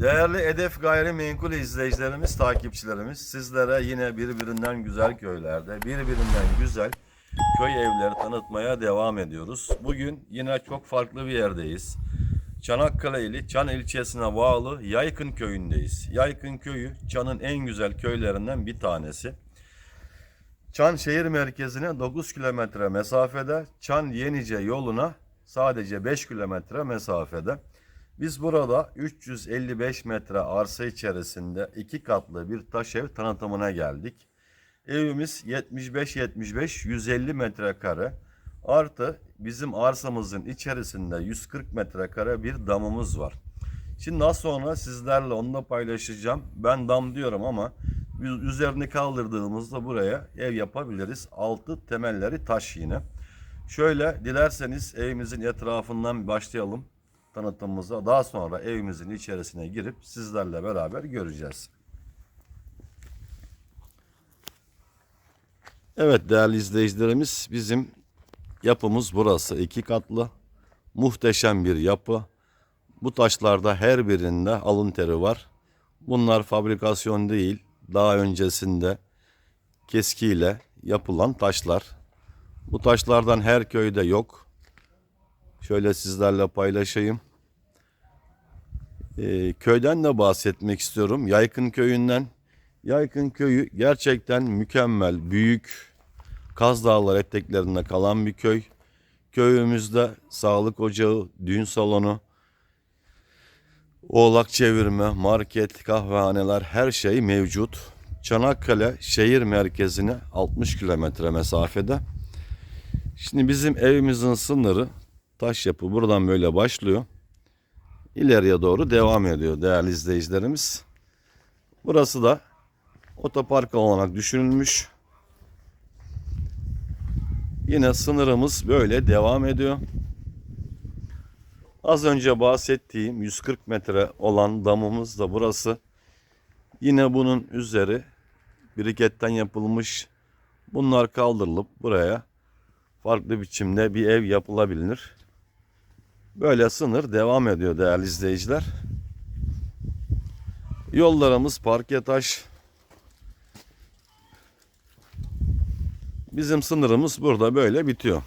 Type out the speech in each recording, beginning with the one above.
Değerli Edef Gayrimenkul izleyicilerimiz, takipçilerimiz sizlere yine birbirinden güzel köylerde, birbirinden güzel köy evleri tanıtmaya devam ediyoruz. Bugün yine çok farklı bir yerdeyiz. Çanakkale ili Çan ilçesine bağlı Yaykın köyündeyiz. Yaykın köyü Çan'ın en güzel köylerinden bir tanesi. Çan şehir merkezine 9 kilometre mesafede, Çan Yenice yoluna sadece 5 kilometre mesafede. Biz burada 355 metre arsa içerisinde iki katlı bir taş ev tanıtımına geldik. Evimiz 75-75 150 metrekare artı bizim arsamızın içerisinde 140 metrekare bir damımız var. Şimdi daha sonra sizlerle onu da paylaşacağım. Ben dam diyorum ama üzerini kaldırdığımızda buraya ev yapabiliriz. Altı temelleri taş yine. Şöyle dilerseniz evimizin etrafından başlayalım tanıtımımıza. Daha sonra evimizin içerisine girip sizlerle beraber göreceğiz. Evet değerli izleyicilerimiz bizim yapımız burası. iki katlı muhteşem bir yapı. Bu taşlarda her birinde alın teri var. Bunlar fabrikasyon değil, daha öncesinde keskiyle yapılan taşlar. Bu taşlardan her köyde yok. Şöyle sizlerle paylaşayım. Ee, köyden de bahsetmek istiyorum. Yaykın köyünden. Yaykın köyü gerçekten mükemmel, büyük, Kaz Dağlar eteklerinde kalan bir köy. Köyümüzde sağlık ocağı, düğün salonu, oğlak çevirme, market, kahvehaneler her şey mevcut. Çanakkale şehir merkezine 60 kilometre mesafede. Şimdi bizim evimizin sınırı taş yapı buradan böyle başlıyor. İleriye doğru devam ediyor değerli izleyicilerimiz. Burası da otopark olarak düşünülmüş. Yine sınırımız böyle devam ediyor. Az önce bahsettiğim 140 metre olan damımız da burası. Yine bunun üzeri briketten yapılmış. Bunlar kaldırılıp buraya farklı biçimde bir ev yapılabilir. Böyle sınır devam ediyor değerli izleyiciler. Yollarımız parke taş. Bizim sınırımız burada böyle bitiyor.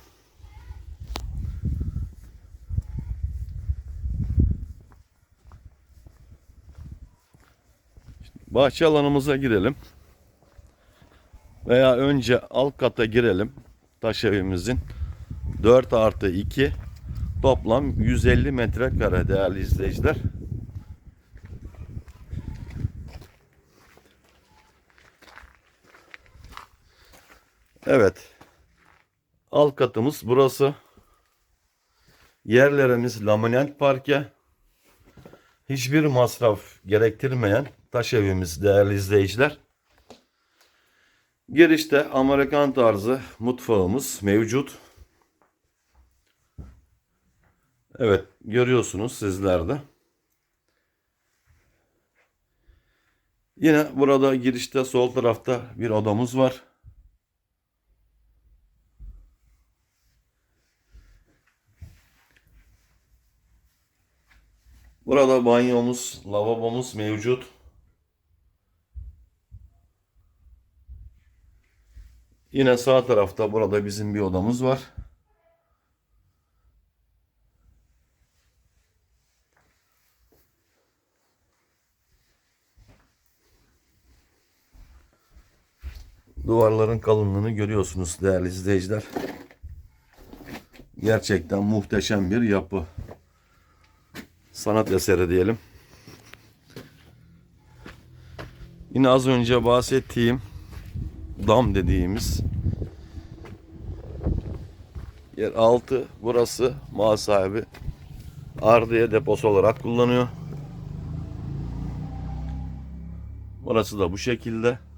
Bahçe alanımıza girelim. Veya önce alt kata girelim. Taş evimizin. 4 artı 2 toplam 150 metrekare değerli izleyiciler. Evet. Alt katımız burası. Yerlerimiz laminat parke. Hiçbir masraf gerektirmeyen taş evimiz değerli izleyiciler. Girişte Amerikan tarzı mutfağımız mevcut. Evet görüyorsunuz sizler de. Yine burada girişte sol tarafta bir odamız var. Burada banyomuz, lavabomuz mevcut. Yine sağ tarafta burada bizim bir odamız var. Duvarların kalınlığını görüyorsunuz değerli izleyiciler. Gerçekten muhteşem bir yapı. Sanat eseri diyelim. Yine az önce bahsettiğim dam dediğimiz yer altı burası mal sahibi ardiye deposu olarak kullanıyor. Burası da bu şekilde.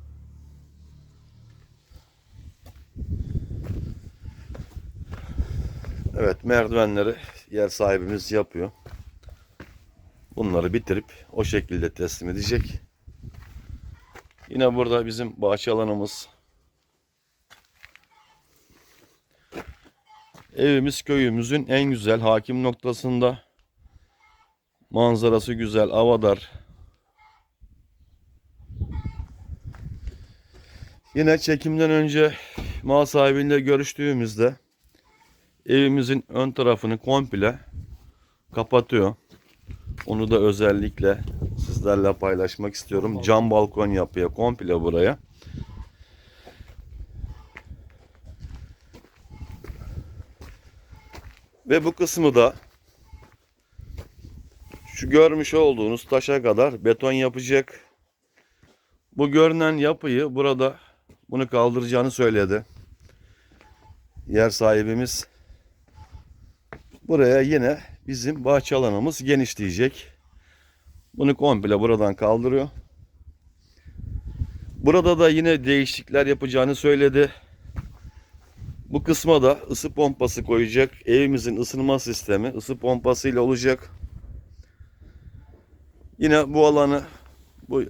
Evet merdivenleri yer sahibimiz yapıyor. Bunları bitirip o şekilde teslim edecek. Yine burada bizim bahçe alanımız. Evimiz köyümüzün en güzel hakim noktasında. Manzarası güzel, avadar. Yine çekimden önce mal sahibiyle görüştüğümüzde evimizin ön tarafını komple kapatıyor. Onu da özellikle sizlerle paylaşmak istiyorum. Cam balkon yapıyor komple buraya. Ve bu kısmı da şu görmüş olduğunuz taşa kadar beton yapacak. Bu görünen yapıyı burada bunu kaldıracağını söyledi. Yer sahibimiz. Buraya yine bizim bahçe alanımız genişleyecek. Bunu komple buradan kaldırıyor. Burada da yine değişiklikler yapacağını söyledi. Bu kısma da ısı pompası koyacak. Evimizin ısınma sistemi ısı pompası ile olacak. Yine bu alanı bu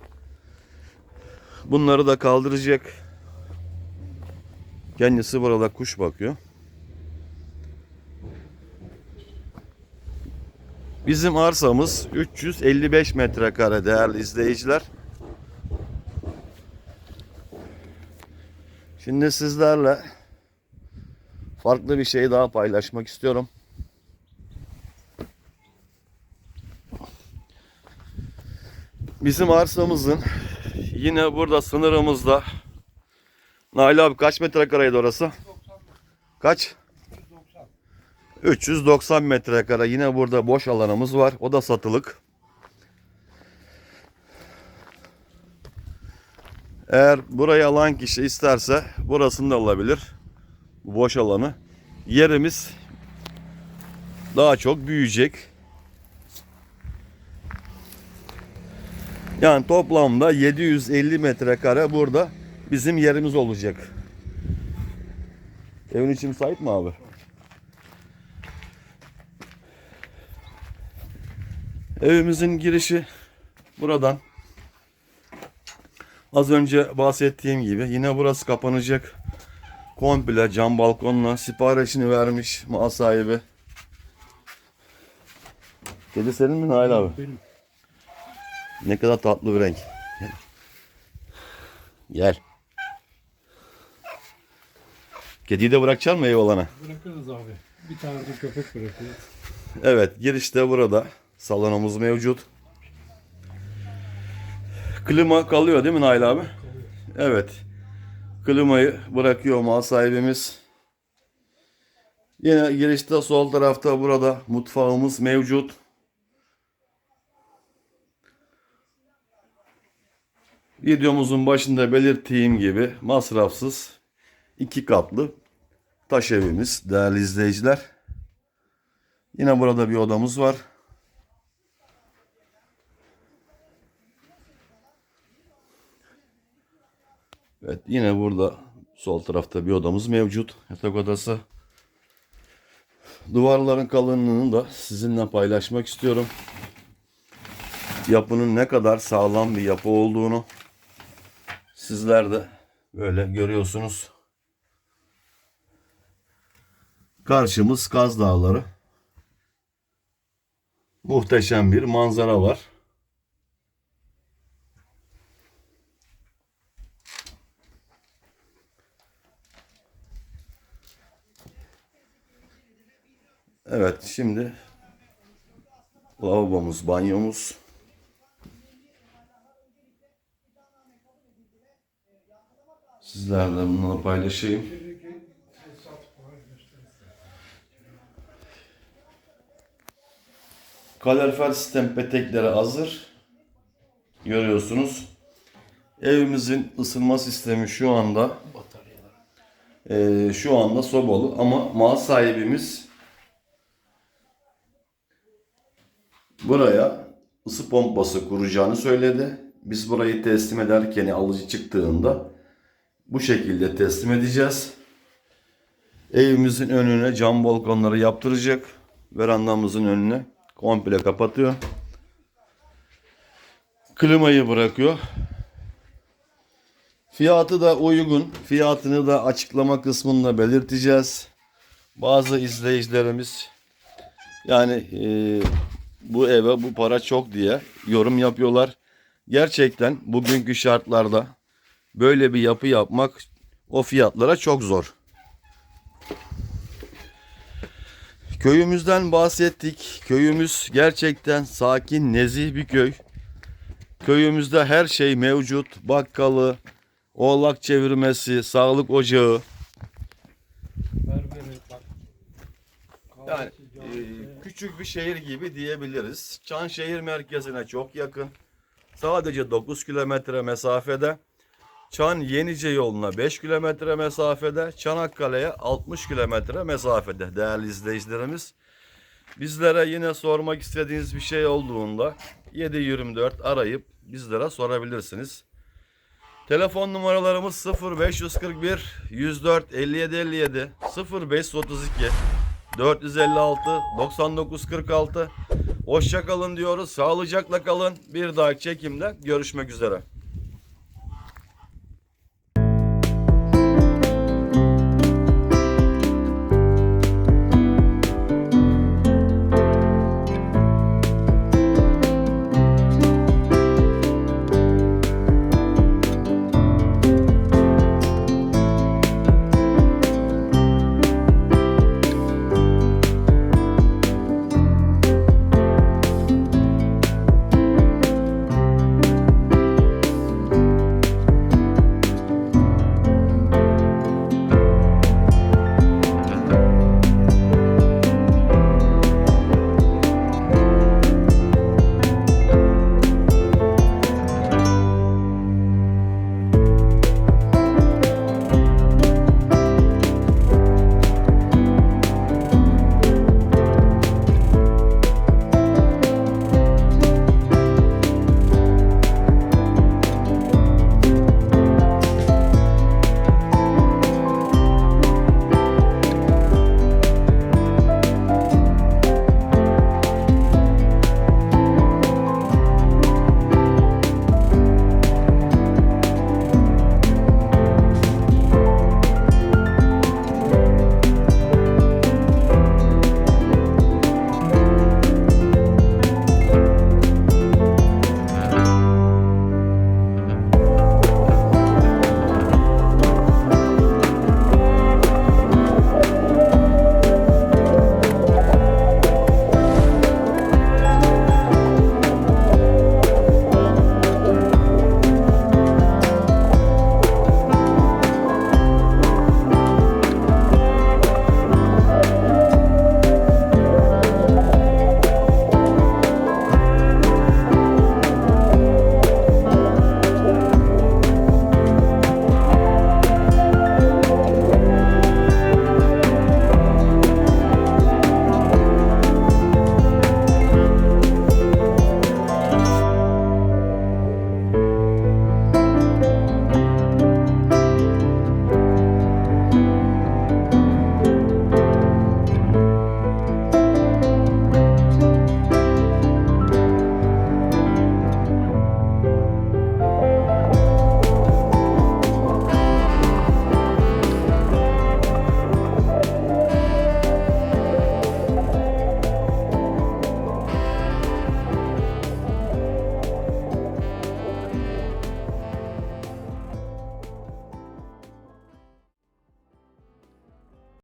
bunları da kaldıracak. Kendisi burada kuş bakıyor. Bizim arsamız 355 metrekare değerli izleyiciler. Şimdi sizlerle farklı bir şey daha paylaşmak istiyorum. Bizim arsamızın yine burada sınırımızda Nail abi kaç metrekareydi orası? Kaç? 390 metrekare. Yine burada boş alanımız var. O da satılık. Eğer burayı alan kişi isterse burasını da alabilir. Bu boş alanı. Yerimiz daha çok büyüyecek. Yani toplamda 750 metrekare burada bizim yerimiz olacak. Evin içi müsait mi abi? Evimizin girişi buradan. Az önce bahsettiğim gibi yine burası kapanacak. Komple cam balkonla siparişini vermiş mal sahibi. Kedi senin mi Nail abi? Benim. Ne kadar tatlı bir renk. Gel. Gel. Kediyi de bırakacak mı ev olana? Bırakırız abi. Bir tane de köpek bırakırız. Evet girişte burada. Salonumuz mevcut. Klima kalıyor değil mi Nail abi? Evet. Klimayı bırakıyor mal sahibimiz. Yine girişte sol tarafta burada mutfağımız mevcut. Videomuzun başında belirttiğim gibi masrafsız iki katlı taş evimiz değerli izleyiciler. Yine burada bir odamız var. Evet yine burada sol tarafta bir odamız mevcut. Yatak odası. Duvarların kalınlığını da sizinle paylaşmak istiyorum. Yapının ne kadar sağlam bir yapı olduğunu sizler de böyle görüyorsunuz. Karşımız Kaz Dağları. Muhteşem bir manzara var. Evet şimdi lavabomuz, banyomuz. Sizlerle bunları paylaşayım. Kalorifer sistem petekleri hazır. Görüyorsunuz. Evimizin ısınma sistemi şu anda ee, şu anda sobalı ama mal sahibimiz buraya ısı pompası kuracağını söyledi. Biz burayı teslim ederken alıcı çıktığında bu şekilde teslim edeceğiz. Evimizin önüne cam balkonları yaptıracak. Verandamızın önüne komple kapatıyor. Klimayı bırakıyor. Fiyatı da uygun. Fiyatını da açıklama kısmında belirteceğiz. Bazı izleyicilerimiz yani e, bu eve bu para çok diye yorum yapıyorlar. Gerçekten bugünkü şartlarda böyle bir yapı yapmak o fiyatlara çok zor. Köyümüzden bahsettik. Köyümüz gerçekten sakin, nezih bir köy. Köyümüzde her şey mevcut. Bakkalı, oğlak çevirmesi, sağlık ocağı. Yani e, küçük bir şehir gibi diyebiliriz. Çanşehir merkezine çok yakın. Sadece 9 kilometre mesafede. Çan Yenice yoluna 5 kilometre mesafede. Çanakkale'ye 60 kilometre mesafede değerli izleyicilerimiz. Bizlere yine sormak istediğiniz bir şey olduğunda 724 arayıp bizlere sorabilirsiniz. Telefon numaralarımız 0541 104 57 57 0532 456 99 46 Hoşça kalın diyoruz. Sağlıcakla kalın. Bir dahaki çekimde görüşmek üzere.